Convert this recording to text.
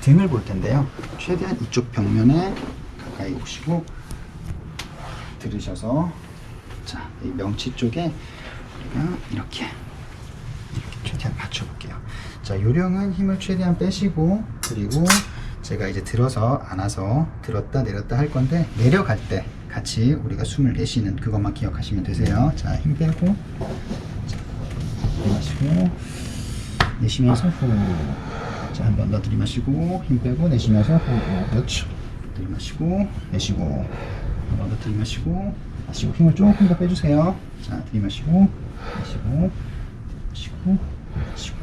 등을 볼 텐데요. 최대한 이쪽 벽면에 가까이 오시고 들으셔서 자, 이 명치 쪽에 이렇게 이렇게 최대한 받쳐볼게요. 자, 요령은 힘을 최대한 빼시고 그리고 제가 이제 들어서 안아서 들었다 내렸다 할 건데 내려갈 때 같이 우리가 숨을 내쉬는 그것만 기억하시면 되세요. 자, 힘 빼고 자, 들이마시고 내쉬면서 후. 자, 한번더 들이마시고 힘 빼고 내쉬면서 후. 그렇죠. 들이마시고 내쉬고 한번 더 들이마시고 마시고 힘을 조금 더 빼주세요. 자, 들이마시고 마시고 마시고 마시고